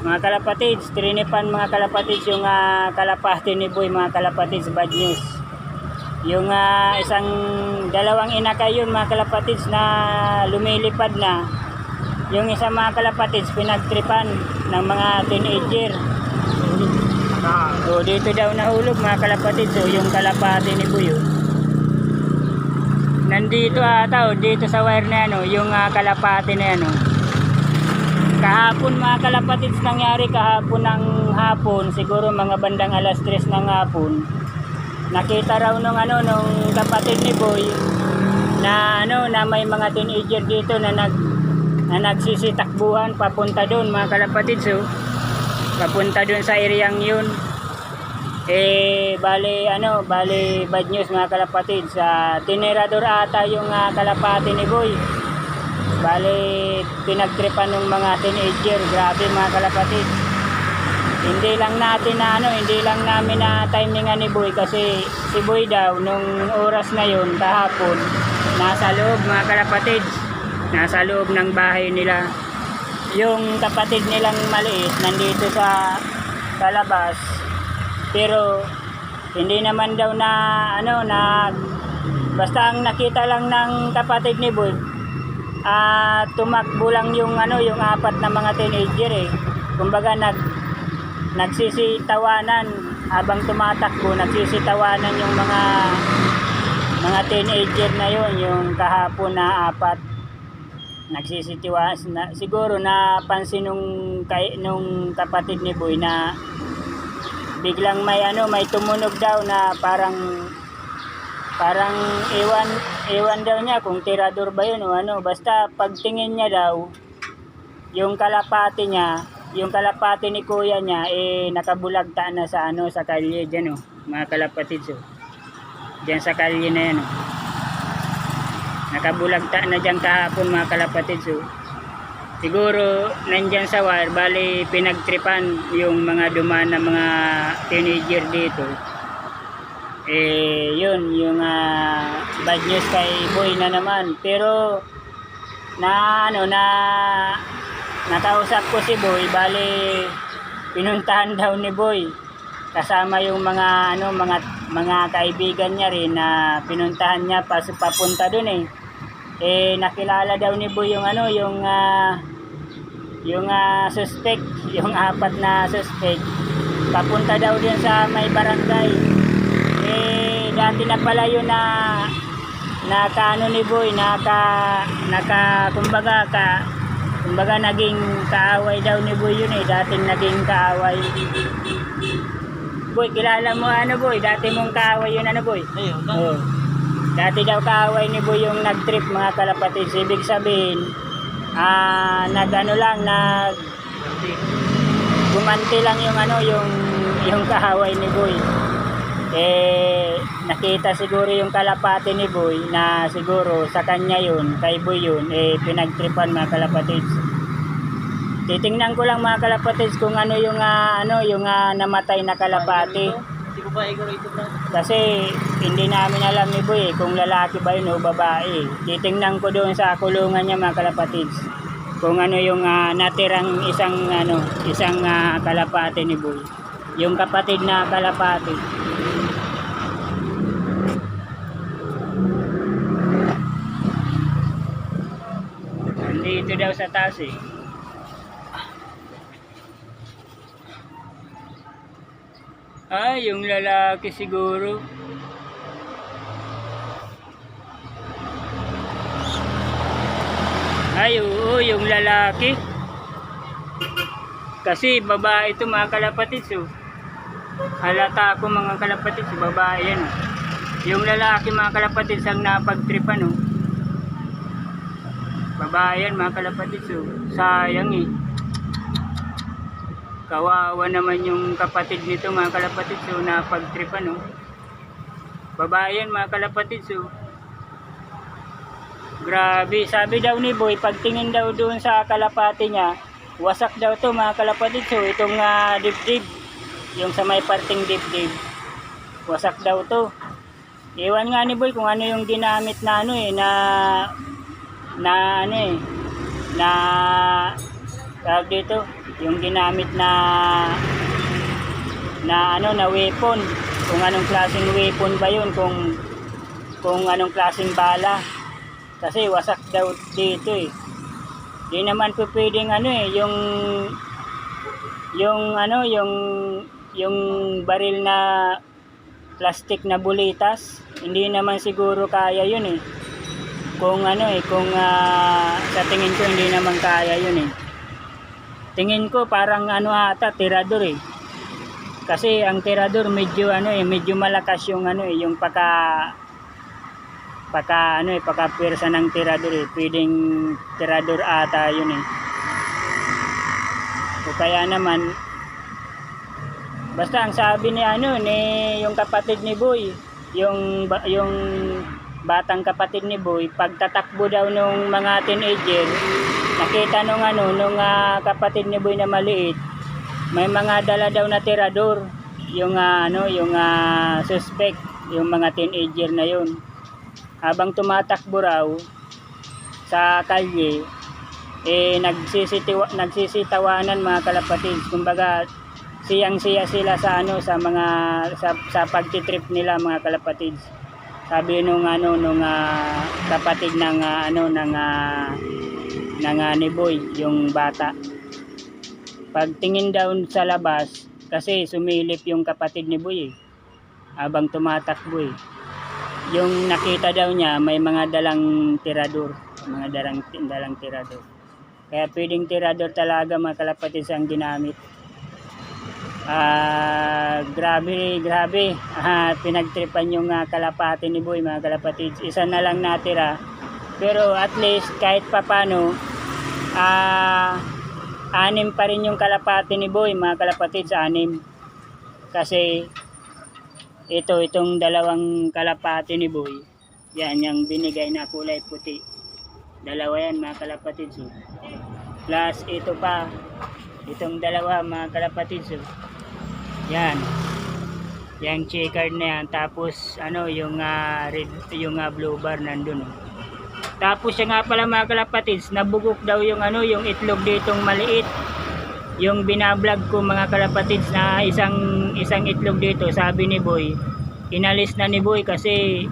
Mga kalapatids, trinipan mga kalapatids yung ah, kalapati ni Boy mga kalapatids, bad news. Yung ah, isang dalawang inakay yun mga kalapatids na lumilipad na. Yung isa mga kalapatids pinagtripan ng mga teenager. So dito daw nahulog mga kalapatids, so yung kalapati ni Boy. oh. Nandito ata, oh, dito sa wire na ano, yung ah, kalapati na ano. Kahapon mga kalapatids nangyari kahapon ng hapon, siguro mga bandang alas 3 ng hapon. Nakita raw nung ano nung kapatid ni Boy na ano na may mga teenager dito na nag na nagsisitakbuhan papunta doon mga kalapatids oh. Papunta doon sa ereyang yun. Eh bali ano, bali bad news mga kalapatids. Sa tinerador ata yung ah, kalapati ni Boy. Bali, pinagtripan ng mga teenager. Grabe mga kalapatid. Hindi lang natin na ano, hindi lang namin na timingan ni Boy kasi si Boy daw nung oras na yun kahapon nasa loob mga kalapatid. Nasa loob ng bahay nila. Yung kapatid nilang maliit nandito sa sa labas. Pero hindi naman daw na ano na basta ang nakita lang ng kapatid ni Boy ah tumakbo lang yung ano yung apat na mga teenager eh. Kumbaga nag nagsisitawanan. Habang tumatakbo nagsisitawanan yung mga mga teenager na yun yung kahapon na apat. Nagsisitiwa na, siguro napansin nung kay nung kapatid ni Boy na biglang may ano may tumunog daw na parang parang ewan ewan daw niya kung tirador ba yun o ano. Basta pagtingin niya daw yung kalapati niya yung kalapati ni kuya niya eh nakabulagta na sa ano sa kalye. Dyan o mga kalapatids o. Dyan sa kalye na yan o. Nakabulagta na dyan kahapon mga kalapatids o. Siguro nandyan sa wire bali pinagtripan yung mga dumaan na mga teenager dito eh yun yung ah, bad news kay Boy na naman. Pero na ano na nakausap ko si Boy bali pinuntahan daw ni Boy. Kasama yung mga ano mga mga kaibigan niya rin na pinuntahan niya pa papunta doon eh. Eh nakilala daw ni Boy yung ano yung ah, yung ah, suspect yung apat na suspect. Papunta daw din sa may barangay eh dati na pala yun na naka ano ni Boy naka naka kumbaga ka kumbaga naging kaaway daw ni Boy yun eh dating naging kaaway Boy kilala mo ano Boy dati mong kaaway yun ano Boy ayun. Oo. Dati daw kaaway ni Boy yung nag-trip mga kalapatids. Ibig sabihin, ah, nag ano lang, nag gumanti lang yung ano, yung yung kaaway ni Boy. Eh, nakita siguro yung kalapati ni Boy na siguro sa kanya yun, kay Boy yun, eh, pinagtripan mga kalapatids. Titingnan ko lang mga kalapatids kung ano yung ah, ano yung ah, namatay na bro. Kasi hindi namin alam ni Boy eh, kung lalaki ba yun o babae. Titingnan ko doon sa kulungan niya mga kalapatids. Kung ano yung ah, natirang isang ano, isang ah, kalapati ni Boy. Yung kapatid na kalapati. Nandito daw sa taas eh. Ah, yung lalaki siguro. Ay, oo, yung lalaki. Kasi babae ito mga kalapatids oh. Halata ako mga kalapatids, babae yan oh. Yung lalaki mga kalapatids ang napagtripan oh. Babae yan mga kalapatids oh. Sayang eh. Kawawa naman yung kapatid nito mga kalapatids oh, napagtripan oh. Babae yan mga kalapatids oh. Grabe, sabi daw ni Boy, pagtingin daw doon sa kalapati niya, wasak daw to mga kalapatid. So, itong ah, dibdib, yung sa may parting dibdib, wasak daw to. Iwan nga ni Boy kung ano yung ginamit na ano eh, na, na ano eh, na tawag dito, yung ginamit na na ano na weapon. Kung anong klaseng weapon ba yun kung kung anong klaseng bala. Kasi wasak daw dito eh. Di naman po pwedeng ano eh yung yung ano yung yung baril na plastic na bulitas hindi naman siguro kaya yun eh kung ano eh kung ah, sa tingin ko hindi naman kaya yun eh. Tingin ko parang ano ata tirador eh. Kasi ang tirador medyo ano eh medyo malakas yung ano eh yung paka paka ano eh paka pwersa ng tirador eh. Pwedeng tirador ata yun eh. O kaya naman basta ang sabi ni ano ni yung kapatid ni Boy yung yung batang kapatid ni Boy pagtatakbo daw nung mga teenager nakita nung ano nung ah, kapatid ni Boy na maliit may mga dala daw na tirador yung ah, ano yung ah, suspect yung mga teenager na yun. Habang tumatakbo raw sa kalye eh nagsisitiwa, nagsisitawanan mga kalapatids kumbaga siyang siya sila sa ano sa mga sa, sa pagtitrip nila mga kalapatids sabi nung ano nung ah, kapatid ng ah, ano ng uh, ng ah, ni Boy yung bata. Pagtingin daw sa labas kasi sumilip yung kapatid ni Boy eh, habang tumatakbo eh. Yung nakita daw niya may mga dalang tirador mga dalang dalang tirador. Kaya pwedeng tirador talaga mga kalapatids ang ginamit Ah, grabe, grabe. Ah, pinagtripan yung ah, kalapati ni Boy, mga kalapatids. Isa na lang natira. Pero at least kahit papano ah anim pa rin yung kalapati ni Boy, mga kalapatids, anim. Kasi ito, itong dalawang kalapati ni Boy. Yan, yung binigay na kulay puti. Dalawa yan, mga kalapatids. oh. Plus, ito pa. Itong dalawa, mga kalapatids. Yan. Yang checkered na yan. Tapos ano yung ah, red yung ah, blue bar nandun. Tapos siya nga pala mga kalapatids, nabugok daw yung ano yung itlog ditong maliit. Yung binablog ko mga kalapatids na isang isang itlog dito, sabi ni Boy, inalis na ni Boy kasi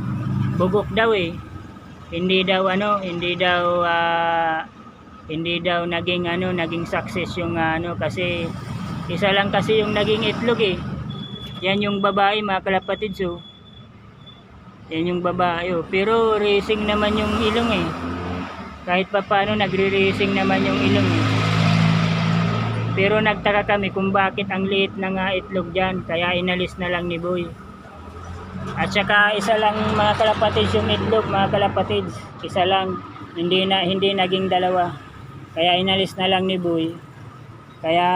bugok daw eh. Hindi daw ano, hindi daw ah, hindi daw naging ano, naging success yung ah, ano kasi isa lang kasi yung naging itlog eh. Yan yung babae mga kalapatids oh. Yan yung babae oh. Pero racing naman yung ilong eh. Kahit pa paano nagre-racing naman yung ilong eh. Pero nagtaka kami kung bakit ang liit na nga itlog dyan. Kaya inalis na lang ni Boy. At saka isa lang mga kalapatids yung itlog mga kalapatids. Isa lang. Hindi na hindi naging dalawa. Kaya inalis na lang ni Boy. Kaya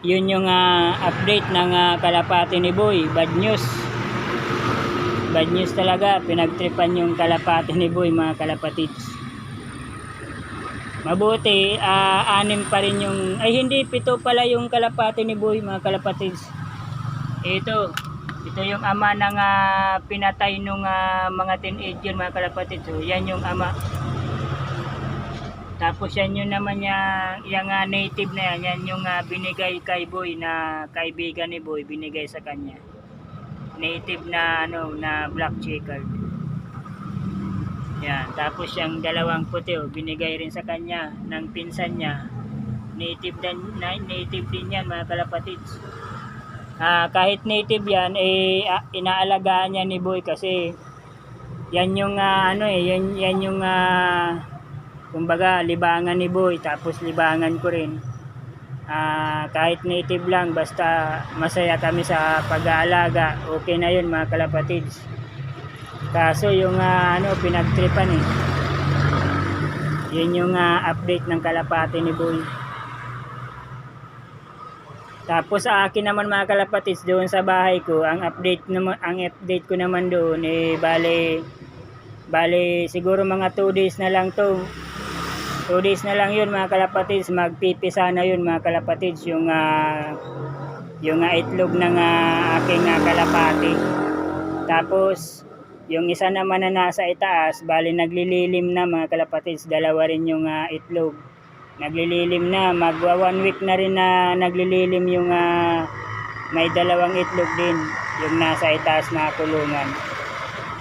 yun yung ah, update ng ah, kalapati ni Boy. Bad news. Bad news talaga. Pinagtripan yung kalapati ni Boy mga kalapatids. Mabuti, ah, anim pa rin yung, ay hindi, pito pala yung kalapati ni Boy mga kalapatids. Ito, ito yung ama ng ah, pinatay nung ah, mga teenager mga kalapatids. So, yan yung ama. Tapos yan yung naman yung, yung ah, native na yan, yan yung ah, binigay kay Boy na kaibigan ni Boy, binigay sa kanya. Native na ano, na black checkered. Yan, tapos yung dalawang puti, oh, binigay rin sa kanya ng pinsan niya. Native din, na, native din yan mga kalapatids. Ah, kahit native yan, eh, inaalagaan niya ni Boy kasi yan yung ah, ano eh, yan, yan yung ah, kumbaga libangan ni Boy tapos libangan ko rin. Ah, kahit native lang basta masaya kami sa pag-aalaga okay na yun mga kalapatids. Kaso yung ah, ano pinagtripan eh. Yun yung ah, update ng kalapati ni Boy. Tapos sa akin naman mga kalapatids doon sa bahay ko ang update naman ang update ko naman doon eh bale bale siguro mga 2 days na lang to 2 days na lang yun mga kalapatids magpipisa na yun mga kalapatids yung ah, yung ah, itlog ng ah, aking ah, kalapati tapos yung isa naman na nasa itaas bali naglililim na mga kalapatids dalawa rin yung ah, itlog naglililim na. Magwa one week na rin na naglililim yung ah, may dalawang itlog din. Yung nasa itaas na kulungan.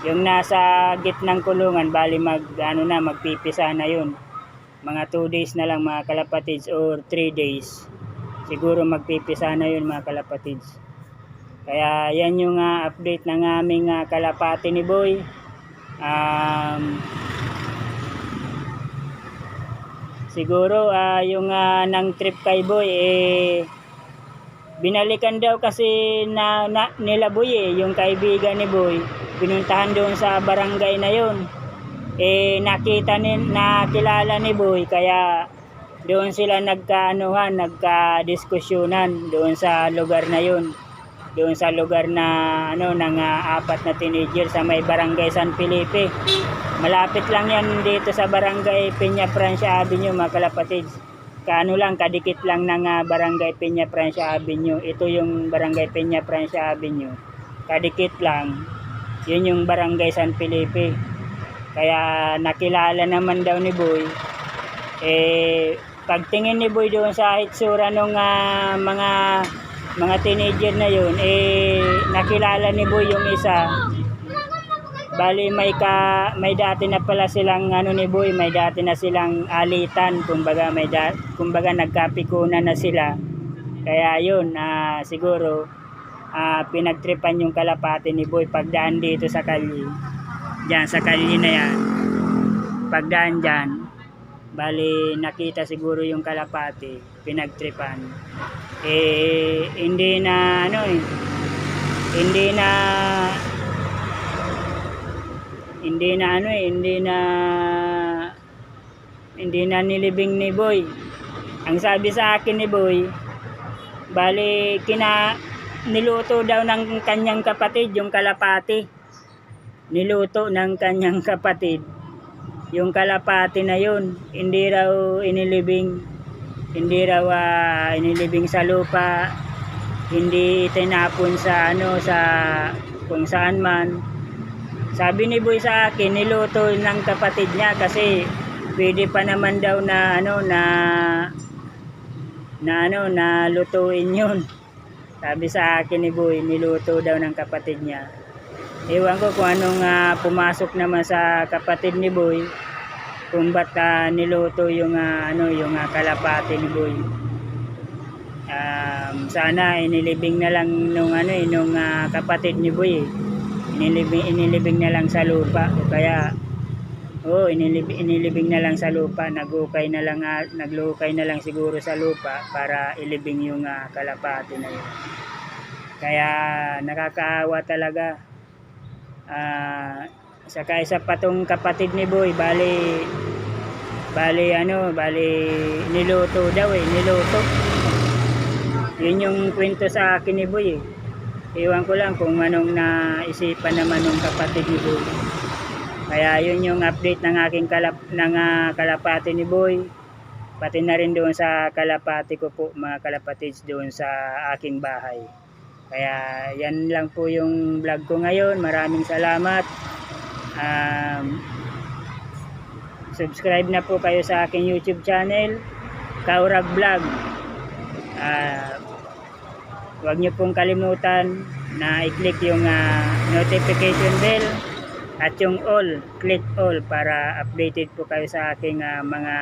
Yung nasa gitnang kulungan, bali mag, ano na, magpipisa na yun. Mga 2 days na lang mga kalapatids or 3 days. Siguro magpipisa na yun mga kalapatids. Kaya yan yung ah, update ng aming ah, kalapati ni Boy. Um, siguro ah, yung ah, nang trip kay Boy eh binalikan daw kasi na, na nila Boy eh, yung kaibigan ni Boy. Pinuntahan doon sa barangay na yun. Eh nakita ni nakilala ni Boy kaya doon sila nagkaanuhan, nagka-diskusyonan doon sa lugar na yun. Doon sa lugar na ano ng ah, apat na teenager sa may barangay San Felipe. Malapit lang yan dito sa barangay Peña Francia Avenue mga kalapatids. Kaano lang, kadikit lang ng ah, barangay Peña Francia Avenue. Ito yung barangay Peña Francia Avenue. Kadikit lang. Yun yung barangay San Felipe. Kaya nakilala naman daw ni Boy. Eh, pagtingin ni Boy doon sa hitsura ng mga mga teenager na yun, eh, nakilala ni Boy yung isa. Bali may ka may dati na pala silang ano ni Boy, may dati na silang alitan, kumbaga may da, kumbaga nagkapikunan na sila. Kaya yun, ah, siguro ah, pinagtripan yung kalapati ni Boy pagdaan dito sa kalye. Diyan sa kalye na yan. Pagdaan diyan, bali nakita siguro yung kalapati, pinagtripan. Eh hindi na ano eh, hindi na hindi na ano eh, hindi na hindi na nilibing ni Boy. Ang sabi sa akin ni Boy, bali kina niluto daw ng kanyang kapatid yung kalapati. Niluto ng kanyang kapatid yung kalapati na yun. Hindi raw inilibing hindi raw ah, inilibing sa lupa hindi tinapon sa ano sa kung saan man sabi ni Boy sa akin, niluto ng kapatid niya kasi pwede pa naman daw na ano na na ano na lutuin yun. Sabi sa akin ni Boy, niluto daw ng kapatid niya. Ewan ko kung anong ah, pumasok naman sa kapatid ni Boy kung ba't ah, niluto yung ah, ano yung ah, kalapati ni Boy. Um, sana inilibing na lang nung ano eh, nung ah, kapatid ni Boy eh. Inilibing, inilibing na lang sa lupa o kaya oh inilibing, inilibing na lang sa lupa nagukay na lang ah, naglukay na lang siguro sa lupa para ilibing yung ah, kalapati na yun. Kaya nakakaawa talaga ah saka isa pa tong kapatid ni Boy bali bali ano bali niluto daw eh niluto yun yung kwento sa akin ni Boy eh Iwan ko lang kung anong naisipan naman ng kapatid ni Boy. Kaya yun yung update ng aking kalap, ng ah, kalapati ni Boy. Pati na rin doon sa kalapati ko po, mga kalapatids doon sa aking bahay. Kaya yan lang po yung vlog ko ngayon. Maraming salamat. Um, subscribe na po kayo sa aking YouTube channel, Kaurag Vlog. Ah, Huwag niyo pong kalimutan na i-click yung ah, notification bell at yung all, click all para updated po kayo sa aking ah, mga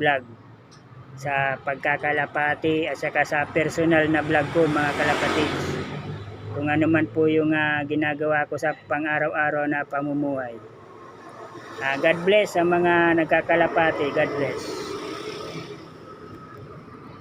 vlog sa pagkakalapati at saka sa personal na vlog ko mga kalapatids. Kung ano man po yung ah, ginagawa ko sa pang-araw-araw na pamumuhay. Ah, God bless sa mga nagkakalapati. God bless.